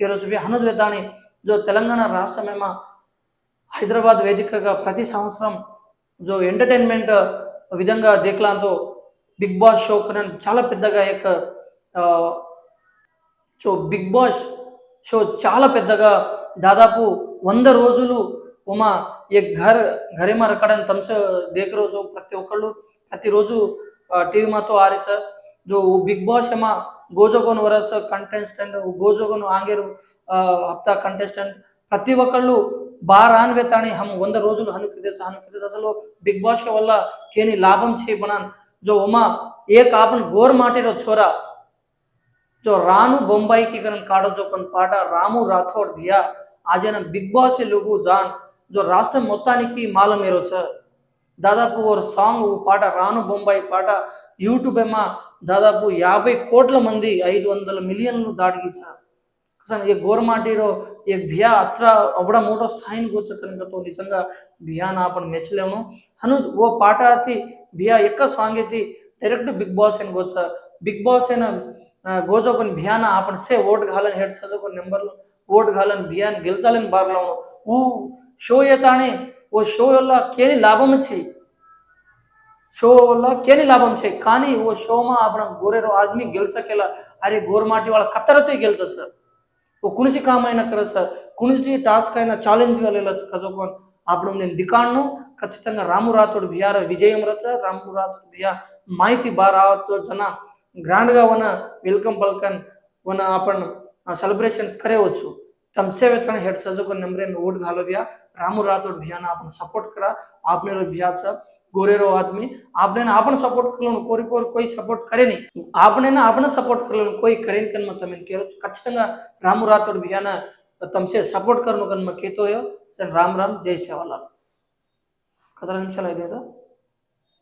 కిరోజుబి హనుద్ విధాని జో తెలంగాణ రాష్ట్రం ఏమో హైదరాబాద్ వేదికగా ప్రతి సంవత్సరం జో ఎంటర్టైన్మెంట్ విధంగా దేక్లాంతో బిగ్ బాస్ షో చాలా పెద్దగా యొక్క సో బిగ్ బాస్ షో చాలా పెద్దగా దాదాపు వంద రోజులు ఉమా ఏ ఘర్ ఘరేమా రకడం తమస దేఖ రోజు ప్రతి ఒక్కళ్ళు ప్రతిరోజు టీవీ మాతో ఆరిచ. జో బిగ్ బాస్ ఏమా గోజోగోన్ వరస్ కంటెస్టెంట్ గోజోగోన్ ఆంగేరు హప్తా కంటెస్టెంట్ ప్రతి ఒక్కళ్ళు బారాన్వే తానే హమ్ వంద రోజులు హనుకితేస హనుకితే అసలు బిగ్ బాష్ వల్ల కేని లాభం చేయబడాన్ జో ఉమా ఏ ఆపన్ గోర్ మాటేరో చోరా. జో రాను బొంబాయికి కన్ కాడో జో కొన్ పాట రాము రాథోడ్ భియా. ఆజైన బిగ్ బాస్ లుగు జాన్. జో రాష్ట్రం మొత్తానికి మాలం మేరొచ్చ దాదాపు ఓ సాంగ్ పాట రాను బొంబాయి పాట. యూట్యూబ్ ఏమా దాదాపు యాభై కోట్ల మంది ఐదు వందల మిలియన్లు దాడికి అసలు ఈ గోరమాటిలో ఈ బియా అత్ర అవడం మూడో స్థాయిని కూర్చోకడంతో నిజంగా బియా నాపను మెచ్చలేము. అను ఓ పాటాతి బియా ఎక్క సాంగేతి డైరెక్ట్ బిగ్ బాస్ అని కూర్చో బిగ్ బాస్ అయిన గోజోకొని బియాన ఆపడిసే ఓట్ కాలని హెడ్ చదువు కొన్ని నెంబర్లు ఓట్ కాలని బియాని గెలిచాలని బార్లో ఊ షో ఏతానే ఓ షో వల్ల కేని లాభం వచ్చాయి షో వల్ల కేని లాభం చేయి. కానీ ఓ షో మా ಅಪನ ಗೋರೆರೋ ಆದ್ಮಿ ಗೆಲ್ಸಕ್ಕೆಲ್ಲ అరే గోరమాటి వాళ్ళ కత్తరతో గెలిచారు సార్. ఓ కునిసి కామైన కదా సార్. కునిసి టాస్క్ అయినా ఛాలెంజ్గా వెళ్ళచ్చు కజోకోన్ అప్పుడు నేను దికాన్ను ఖచ్చితంగా రాము రాతోడు బిహార్ విజయం రచ రాము రాథోడ్ బిహార్ మాహితి బారావతో జన గ్రాండ్గా ఉన్న వెల్కమ్ పల్కన్ ఉన్న అపన్ సెలబ్రేషన్స్ కరేవచ్చు. తమ సేవ హెడ్ సజోకోన్ నెంబర్ ఓట్ ఘాలో బియా రాము రాతోడు బియాన అపన్ సపోర్ట్ కరా ఆప్నేరో బియా సార్. గోరేరో ఆద్మీ આપણે આપણને સપોર્ટ કરવાનું, કોઈ કોઈ કોઈ సపోర్ట్ કરે નહીં. આપણે આપણે સપોર્ટ કરવાનું, કોઈ કરે નહીં કનમાં તમે કહો ఖచ్చితంగా రాము రాథోడ్ బియాના તમસે સપોર્ટ કરવાનું કનમાં કહેતો હોય રામ રામ, જય સેવાલાલ ખતરા નિમિષాలు అయితే